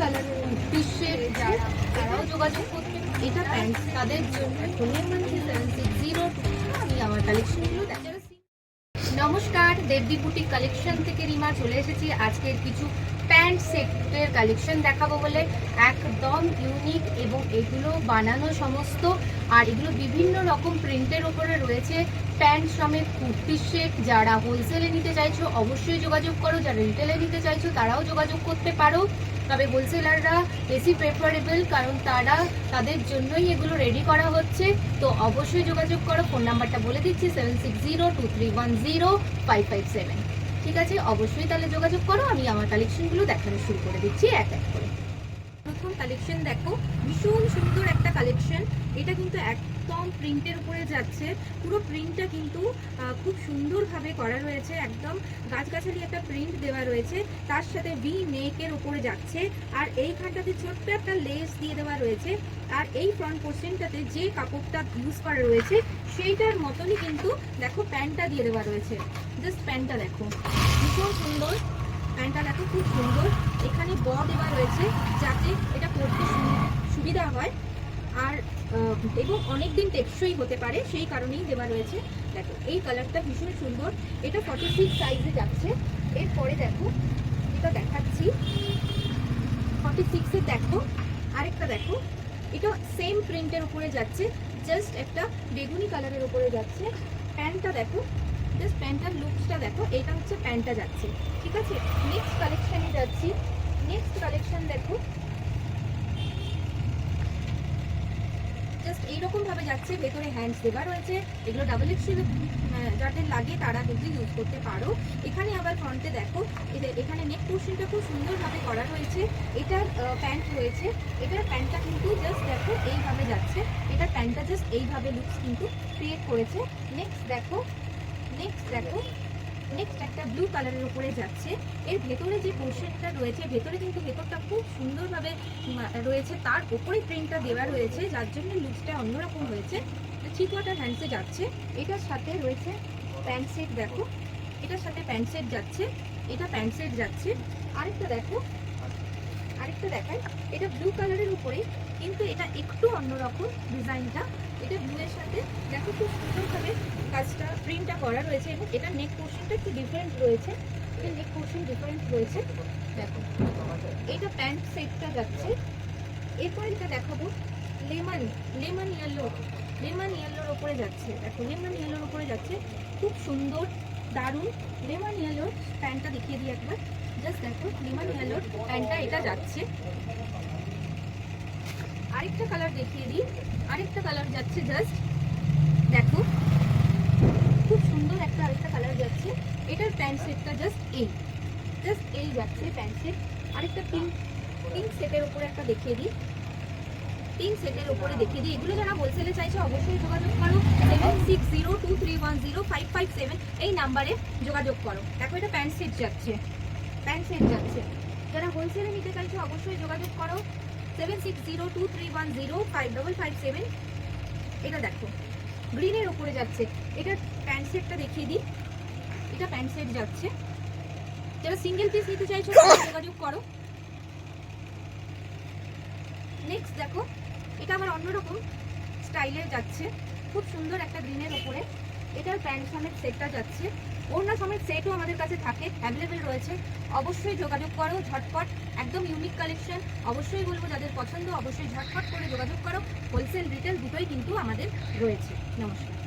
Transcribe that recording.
কালারের যোগাযোগ এটা প্যান্ট তাদের জন্য জিরো আমি আমার কালেকশনগুলো নমস্কার, দেবদি বুটিক কালেকশন থেকে রিমা চলে এসেছি। আজকের কিছু প্যান্ট সেটের কালেকশন দেখাবো বলে। একদম ইউনিক এবং এগুলো বানানো সমস্ত। আর এগুলো বিভিন্ন রকম প্রিন্টের ওপরে রয়েছে। প্যান্ট সমেত কুর্তি সেট যারা হোলসেলে নিতে চাইছো, অবশ্যই যোগাযোগ করো। যারা রিটেলে নিতে চাইছো, তারাও যোগাযোগ করতে পারো। তবে হোলসেলাররা বেশি প্রেফারেবল কারণ তারা তাদের জন্যই এগুলো রেডি করা হচ্ছে। তো অবশ্যই যোগাযোগ করো ফোন নাম্বারটা বলে দিচ্ছি seven six zero two three one zero five five seven ঠিক আছে? অবশ্যই তাহলে যোগাযোগ করো, আমি আমার কালেকশনগুলো দেখানো শুরু করে দিচ্ছি, এক এক করে। প্রথম কালেকশন দেখো। ভীষণ সুন্দর একটা কালেকশন এটা কিন্তু একদম প্রিন্টের উপরে যাচ্ছে। পুরো প্রিন্টটা কিন্তু খুব সুন্দরভাবে করা রয়েছে। একদম গাছগাছালি একটা প্রিন্ট দেওয়া রয়েছে। তার সাথে ভি নেকের উপরে যাচ্ছে। আর এইখানটাতে ছোট্ট একটা লেস দিয়ে দেওয়া রয়েছে। আর এই ফ্রন্ট পোর্শনটাতে যে কাপড়টা ইউজ করা রয়েছে, সেইটার মতনই কিন্তু, দেখো প্যান্টটা দিয়ে দেওয়া রয়েছে। জাস্ট প্যান্টটা দেখো। ভীষণ সুন্দর। প্যান্টটা দেখো খুব সুন্দর। এখানে ব দেওয়া রয়েছে যাতে এটা পরতে সুবিধা হয়। আর এবং অনেক দিন টেকসই হতে পারে, সেই কারণেই দেওয়া রয়েছে। দেখো, এই কালারটা ভীষণ সুন্দর। এটা ফর্টি সিক্স সাইজে যাচ্ছে। এরপরে দেখো, এটা দেখাচ্ছি। ফর্টি সিক্সে দেখো, আরেকটা দেখো। এটা সেম প্রিন্টের উপরে যাচ্ছে জাস্ট একটা বেগুনি কালারের উপরে যাচ্ছে। প্যান্টটা দেখো জাস্ট প্যান্টটার লুকসটা দেখো, এটা হচ্ছে প্যান্টটা যাচ্ছে। ঠিক আছে? নেক্সট কালেকশনে যাচ্ছি। নেক্সট কালেকশন দেখো। জাস্ট এইরকম ভাবে যাচ্ছে, ভেতরে হ্যান্ডস দেওয়া রয়েছে। এগুলো ডাবল এক্সেল যাদের লাগে তারা কিন্তু ইউজ করতে পারো। এখানে আবার ফ্রন্টে দেখো এখানে নেক পোর্শনটা খুব সুন্দরভাবে করা রয়েছে। এটার প্যান্ট রয়েছে। এটার প্যান্টটা কিন্তু জাস্ট দেখো, এইভাবে যাচ্ছে। এটার প্যান্টটা জাস্ট এইভাবে লুকস কিন্তু ক্রিয়েট করেছে। নেক্সট দেখো নেক্সট দেখো নেক্সট একটা ব্লু কালারের উপরে যাচ্ছে। এর ভেতরে যে পোর্শনটা রয়েছে, ভেতরে কিন্তু ভেতরটা খুব সুন্দরভাবে রয়েছে। তার উপরে প্রিন্টটা দেওয়া রয়েছে, যার জন্য লুকসটা অন্যরকম হয়েছে। ঠিক হ্যান্ডসে যাচ্ছে। এটার সাথে রয়েছে প্যান্ট সেট দেখো। এটার সাথে প্যান্ট সেট যাচ্ছে। এটা প্যান্ট সেট যাচ্ছে। আরেকটা দেখো আরেকটা দেখাই। এটা ব্লু কালারের উপরে কিন্তু এটা একটু অন্যরকম ডিজাইনটা। এটা ব্লু এর সাথে, দেখো খুব সুন্দরভাবে কাজটা প্রিন্টটা করা রয়েছে এবং এটা নেক পোর্শনটা একটু ডিফারেন্ট রয়েছে। এটা নেক পোর্শন ডিফারেন্ট রয়েছে। দেখো, এটা প্যান্ট সেটটা যাচ্ছে। এরপরে যেটা দেখাবো, লেমন লেমন ইয়েলো লেমন ইয়েলোর ওপরে যাচ্ছে। দেখো, লেমন ইয়েলোর ওপরে যাচ্ছে। খুব সুন্দর দারুণ লেমন ইয়েলোর প্যান্টটা দেখিয়ে দিই একবার। জাস্ট দেখো, লেমন ইয়েলোর প্যান্টটা এটা যাচ্ছে। আরেকটা কালার দেখিয়ে দিই, আরেকটা কালার যাচ্ছে জাস্ট দেখো, খুব সুন্দর একটা আরেকটা কালার যাচ্ছে। এটার প্যান্ট সেটটা জাস্ট এই। জাস্ট এই যাচ্ছে প্যান্ট সেট আরেকটা পিঙ্ক পিঙ্ক সেটের উপরে একটা দেখিয়ে দিই। পিঙ্ক সেটের উপরে দেখিয়ে দিই। এগুলো যারা হোলসেলে চাইছে অবশ্যই যোগাযোগ করো। Seven six zero two three one zero five seven এই নাম্বারে যোগাযোগ করো। দেখো, এটা প্যান্ট সেট যাচ্ছে। প্যান্ট সেট যাচ্ছে। যারা হোলসেলে নিতে চাইছো, অবশ্যই যোগাযোগ করো। Seven six zero two three one zero five double five seven এটা দেখো গ্রিনের উপরে যাচ্ছে। এটার প্যান্ট সেটটা দেখিয়ে দিই। এটা প্যান্ট সেট যাচ্ছে। যারা সিঙ্গেল পিস নিতে চাইছো যোগাযোগ করো। নেক্সট দেখো, এটা আবার অন্যরকম স্টাইলে যাচ্ছে। খুব সুন্দর একটা গ্রিনের উপরে। এটার প্যান্ট সমেত সেটটা যাচ্ছে। ওড়না সমেত সেটও আমাদের কাছে থাকে অ্যাভেলেবেল রয়েছে। অবশ্যই যোগাযোগ করো, ঝটপট, একদম ইউনিক কালেকশন অবশ্যই বলব, যাদের পছন্দ, অবশ্যই ঝটপট করে যোগাযোগ করো। হোলসেল রিটেল দুটোই কিন্তু আমাদের রয়েছে। নমস্কার।